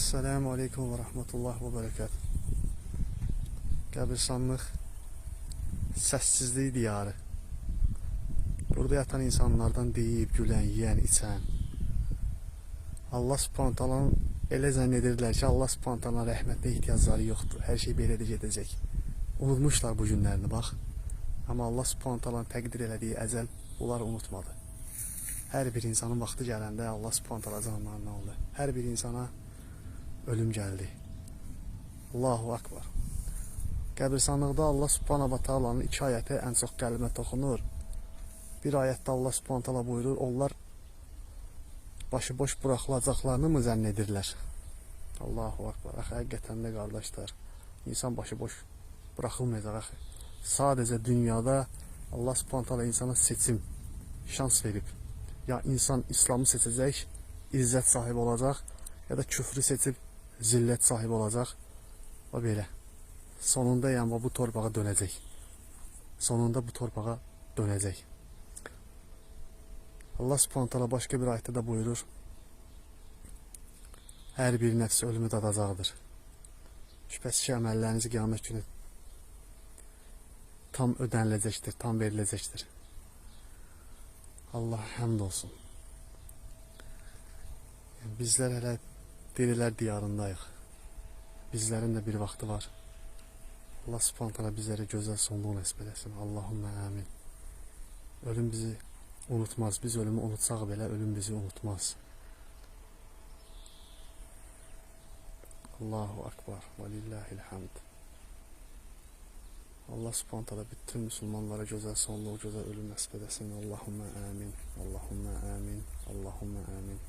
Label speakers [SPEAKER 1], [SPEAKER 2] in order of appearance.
[SPEAKER 1] Selamun Aleyküm ve Rahmetullah ve Berekat. Qəbirstanlıq səssizlik diyarı. Burada yatan insanlardan deyib, gülən, yeyən, içən. Allah taalanın elə zənn edirlər ki, Allah subhanahu taalanın rəhmətinə ehtiyacları yoxdur. Hər şey belə də gedəcək. Unutmuşlar bu günlərini bax. Amma Allah taalanın təqdir elədiyi əcəl bunlar unutmadı. Hər bir insanın vaxtı gələndə Allah subhanahu taala canlarını aldı. Hər bir insana ölüm gəldi. Allahu akbar. Qəbirstanlıqda Allah subhanahu wa taalanın iki ayəti ən çox qəlbimə toxunur. Bir ayətdə Allah subhanahu taala buyurur, onlar başıboş buraxılacaqlarını mı zənn edirlər? Allahu akbar. Axı həqiqətən də qardaşlar, insan başıboş buraxılmayacaq axı. Sadəcə dünyada Allah subhanahu taala insana seçim, şans verib. Ya insan İslamı seçəcək, izzət sahibi olacaq, ya da küfrü seçib zillət sahibi olacaq. Və belə. Sonunda yəni bu torpağa dönəcək. Sonunda bu torpağa dönəcək. Allah Subhanahu taala başqa bir ayətdə də buyurur. Hər bir nəfs ölümü dadacaqdır. Şübhəsiz ki, əməlləriniz qiyamət günü tam ödəniləcəkdir, tam veriləcəkdir. Allah həmd olsun. Bizlər hələ dirilər diyarındayıq. Bizlərin də bir vaxtı var. Allah subhanahu bizlərə gözəl sonluq nəsib eləsin. Allahümmə amin. Ölüm bizi unutmaz. Biz ölümü unutsaq belə ölüm bizi unutmaz. Allahu akbar ve lillahil hamd. Allah subhanahu bütün Müslümanlara güzel sonluğu, güzel ölüm nasip edesin. Allahümme amin. Allahümme amin. Allahümme amin.